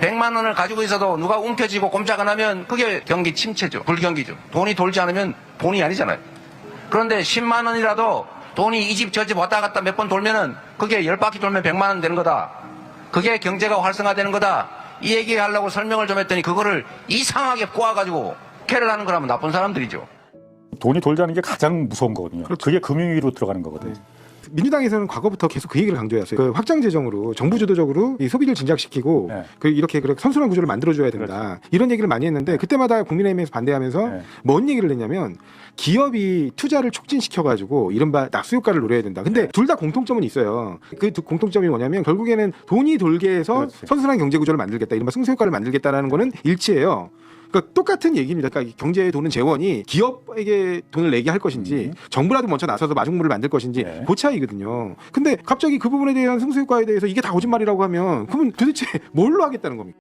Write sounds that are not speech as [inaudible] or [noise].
100만 원을 가지고 있어도 누가 움켜쥐고 꼼짝 안 하면 그게 경기 침체죠. 불경기죠. 돈이 돌지 않으면 돈이 아니잖아요. 그런데 10만 원이라도 돈이 이 집 저 집 왔다 갔다 몇 번 돌면은 그게 열 바퀴 돌면 100만 원 되는 거다. 그게 경제가 활성화되는 거다. 이 얘기 하려고 설명을 좀 했더니 그거를 이상하게 꼬아가지고 캐를 하는 거라면 나쁜 사람들이죠. 돈이 돌자는 게 가장 무서운 거거든요. 그렇죠. 그게 금융위로 들어가는 거거든요. 민주당에서는 과거부터 계속 그 얘기를 강조해왔어요. 그 확장 재정으로 정부 주도적으로 이 소비를 진작시키고 네. 그 이렇게 그렇게 선순환 구조를 만들어줘야 된다. 이런 얘기를 많이 했는데 그때마다 국민의힘에서 반대하면서 네. 뭔 얘기를 했냐면 기업이 투자를 촉진시켜가지고 이른바 낙수 효과를 노려야 된다. 근데 둘 다 공통점은 있어요. 그 두- 공통점이 뭐냐면 결국에는 돈이 돌게 해서 그렇지. 선순환 경제 구조를 만들겠다. 이른바 승수 효과를 만들겠다라는 거는 일치해요. 그러니까 똑같은 얘기입니다. 그러니까 경제에 도는 재원이 기업에게 돈을 내게 할 것인지 정부라도 먼저 나서서 마중물을 만들 것인지 네. 그 차이거든요. 근데 갑자기 그 부분에 대한 승수 효과에 대해서 이게 다 거짓말이라고 하면 그러면 도대체 [laughs] 뭘로 하겠다는 겁니까?